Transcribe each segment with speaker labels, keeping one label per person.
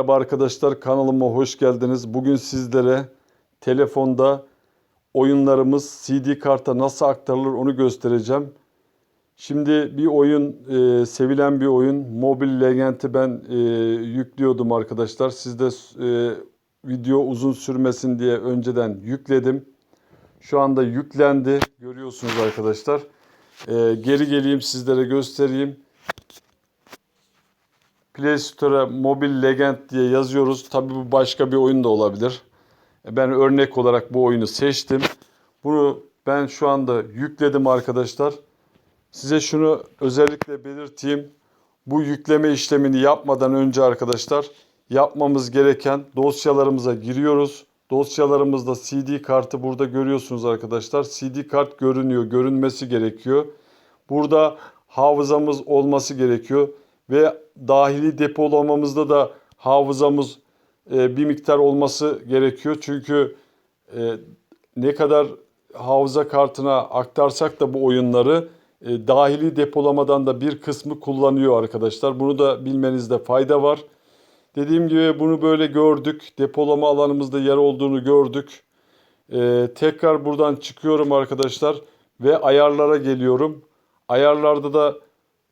Speaker 1: Merhaba arkadaşlar kanalıma hoş geldiniz. Bugün sizlere telefonda oyunlarımız CD karta nasıl aktarılır onu göstereceğim. Şimdi bir oyun, e, sevilen bir oyun. Mobile Legend'i ben e, yüklüyordum arkadaşlar. Siz de e, video uzun sürmesin diye önceden yükledim. Şu anda yüklendi. Görüyorsunuz arkadaşlar. E, geri geleyim sizlere göstereyim. Play Store'a Mobile Legend diye yazıyoruz. Tabii bu başka bir oyun da olabilir. E, Ben örnek olarak bu oyunu seçtim. Bunu ben şu anda yükledim arkadaşlar. Size şunu özellikle belirteyim. Bu yükleme işlemini yapmadan önce arkadaşlar yapmamız gereken dosyalarımıza giriyoruz. Dosyalarımızda CD kartı burada görüyorsunuz arkadaşlar. CD kart görünüyor, görünmesi gerekiyor. Burada hafızamız olması gerekiyor ve dahili depolamamızda da hafızamız e, bir miktar olması gerekiyor. Çünkü e, ne kadar hafıza kartına aktarsak da bu oyunları e, dahili depolamadan da bir kısmı kullanıyor arkadaşlar. Bunu da bilmenizde fayda var. Dediğim gibi bunu böyle gördük. Depolama alanımızda yer olduğunu gördük. Tekrar buradan çıkıyorum arkadaşlar ve ayarlara geliyorum. Ayarlarda da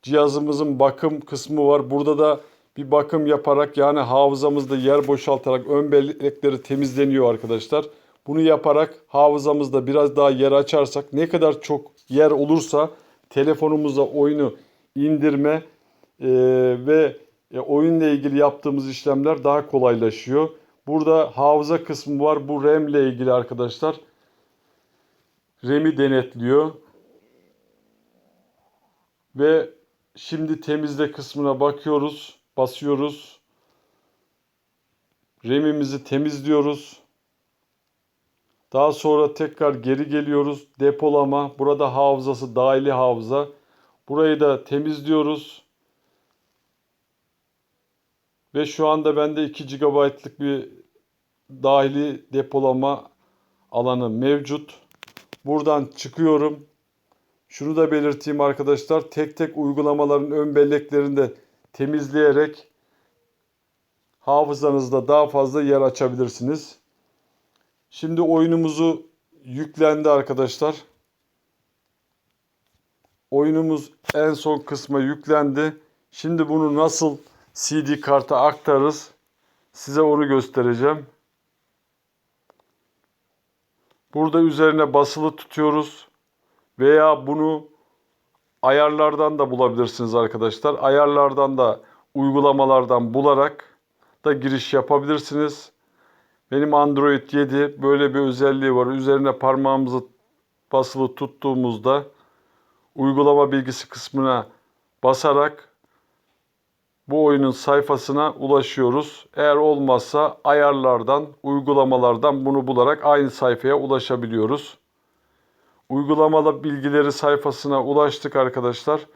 Speaker 1: cihazımızın bakım kısmı var. Burada da bir bakım yaparak yani hafızamızda yer boşaltarak ön bellekleri temizleniyor arkadaşlar. Bunu yaparak hafızamızda biraz daha yer açarsak ne kadar çok yer olursa telefonumuza oyunu indirme e, ve e, oyunla ilgili yaptığımız işlemler daha kolaylaşıyor. Burada hafıza kısmı var. Bu RAM ile ilgili arkadaşlar. RAM'i denetliyor. Ve şimdi temizle kısmına bakıyoruz. Basıyoruz. RAM'imizi temizliyoruz. Daha sonra tekrar geri geliyoruz. Depolama. Burada hafızası dahili hafıza. Burayı da temizliyoruz. Ve şu anda bende 2 GB'lık bir dahili depolama alanı mevcut. Buradan çıkıyorum. Şunu da belirteyim arkadaşlar. Tek tek uygulamaların ön belleklerini de temizleyerek hafızanızda daha fazla yer açabilirsiniz. Şimdi oyunumuzu yüklendi arkadaşlar. Oyunumuz en son kısma yüklendi. Şimdi bunu nasıl CD karta aktarırız? Size onu göstereceğim. Burada üzerine basılı tutuyoruz. Veya bunu ayarlardan da bulabilirsiniz arkadaşlar. Ayarlardan da uygulamalardan bularak da giriş yapabilirsiniz. Benim Android 7 böyle bir özelliği var. Üzerine parmağımızı basılı tuttuğumuzda uygulama bilgisi kısmına basarak bu oyunun sayfasına ulaşıyoruz. Eğer olmazsa ayarlardan, uygulamalardan bunu bularak aynı sayfaya ulaşabiliyoruz. Uygulamalı bilgileri sayfasına ulaştık arkadaşlar.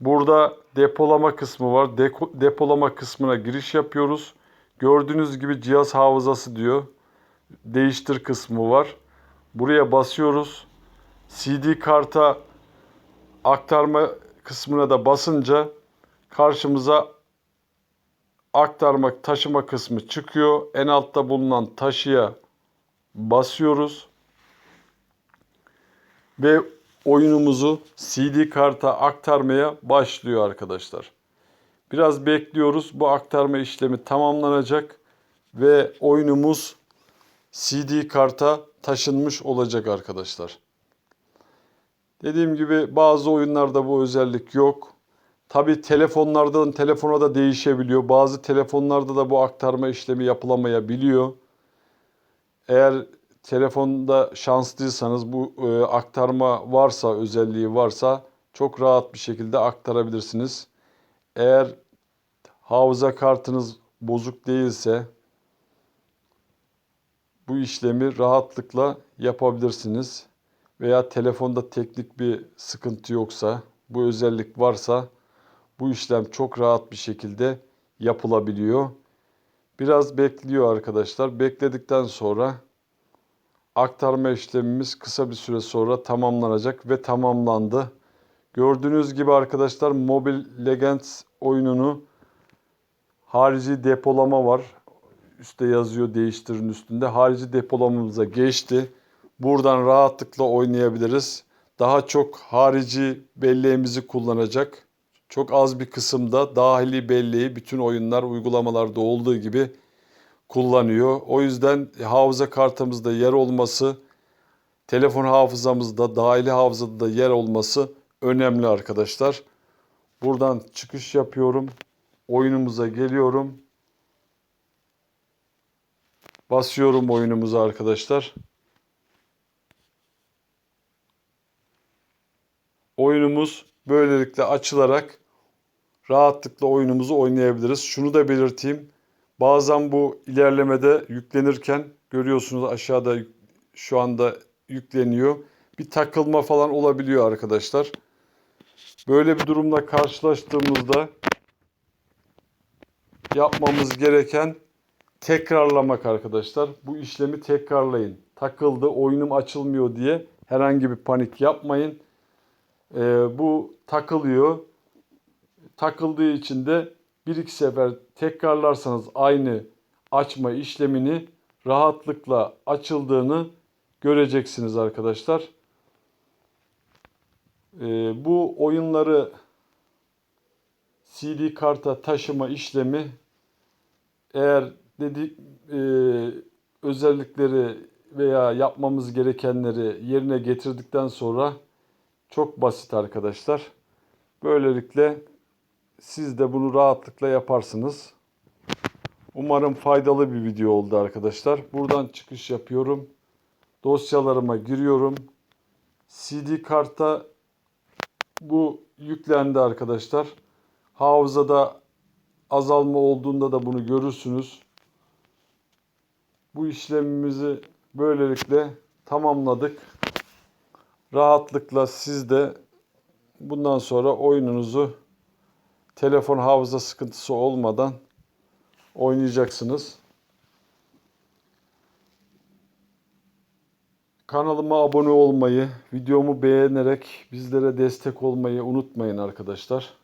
Speaker 1: Burada depolama kısmı var. Deko, depolama kısmına giriş yapıyoruz. Gördüğünüz gibi cihaz hafızası diyor. Değiştir kısmı var. Buraya basıyoruz. CD karta aktarma kısmına da basınca karşımıza aktarma taşıma kısmı çıkıyor. En altta bulunan taşıya basıyoruz ve oyunumuzu CD karta aktarmaya başlıyor arkadaşlar. Biraz bekliyoruz. Bu aktarma işlemi tamamlanacak ve oyunumuz CD karta taşınmış olacak arkadaşlar. Dediğim gibi bazı oyunlarda bu özellik yok. Tabi telefonlardan telefona da değişebiliyor. Bazı telefonlarda da bu aktarma işlemi yapılamayabiliyor. Eğer telefonda şanslıysanız bu e, aktarma varsa, özelliği varsa çok rahat bir şekilde aktarabilirsiniz. Eğer hafıza kartınız bozuk değilse bu işlemi rahatlıkla yapabilirsiniz. Veya telefonda teknik bir sıkıntı yoksa, bu özellik varsa bu işlem çok rahat bir şekilde yapılabiliyor. Biraz bekliyor arkadaşlar. Bekledikten sonra aktarma işlemimiz kısa bir süre sonra tamamlanacak ve tamamlandı. Gördüğünüz gibi arkadaşlar Mobile Legends oyununu Harici depolama var. Üste yazıyor değiştirin üstünde. Harici depolamamıza geçti. Buradan rahatlıkla oynayabiliriz. Daha çok harici belleğimizi kullanacak. Çok az bir kısımda dahili belleği bütün oyunlar, uygulamalarda olduğu gibi kullanıyor. O yüzden hafıza kartımızda yer olması, telefon hafızamızda, dahili hafızada da yer olması önemli arkadaşlar. Buradan çıkış yapıyorum. Oyunumuza geliyorum. Basıyorum oyunumuza arkadaşlar. Oyunumuz böylelikle açılarak rahatlıkla oyunumuzu oynayabiliriz. Şunu da belirteyim. Bazen bu ilerlemede yüklenirken görüyorsunuz aşağıda şu anda yükleniyor. Bir takılma falan olabiliyor arkadaşlar. Böyle bir durumla karşılaştığımızda yapmamız gereken tekrarlamak arkadaşlar. Bu işlemi tekrarlayın. Takıldı, oyunum açılmıyor diye herhangi bir panik yapmayın. Ee, bu takılıyor. Takıldığı için de bir iki sefer tekrarlarsanız aynı açma işlemini rahatlıkla açıldığını göreceksiniz arkadaşlar. Ee, bu oyunları CD karta taşıma işlemi eğer dedik e, özellikleri veya yapmamız gerekenleri yerine getirdikten sonra çok basit arkadaşlar. Böylelikle siz de bunu rahatlıkla yaparsınız. Umarım faydalı bir video oldu arkadaşlar. Buradan çıkış yapıyorum. Dosyalarıma giriyorum. CD karta bu yüklendi arkadaşlar. Hafızada azalma olduğunda da bunu görürsünüz. Bu işlemimizi böylelikle tamamladık. Rahatlıkla siz de bundan sonra oyununuzu telefon hafıza sıkıntısı olmadan oynayacaksınız. Kanalıma abone olmayı, videomu beğenerek bizlere destek olmayı unutmayın arkadaşlar.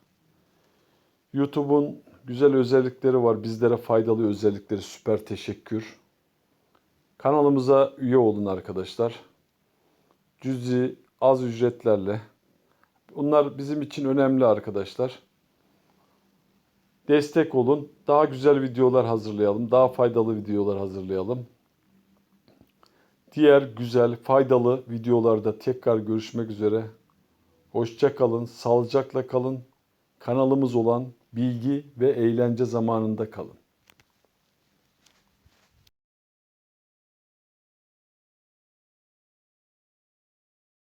Speaker 1: YouTube'un güzel özellikleri var. Bizlere faydalı özellikleri. Süper teşekkür. Kanalımıza üye olun arkadaşlar. Cüzi az ücretlerle. Bunlar bizim için önemli arkadaşlar. Destek olun. Daha güzel videolar hazırlayalım. Daha faydalı videolar hazırlayalım. Diğer güzel, faydalı videolarda tekrar görüşmek üzere. Hoşça kalın, sağlıcakla kalın. Kanalımız olan bilgi ve eğlence zamanında kalın.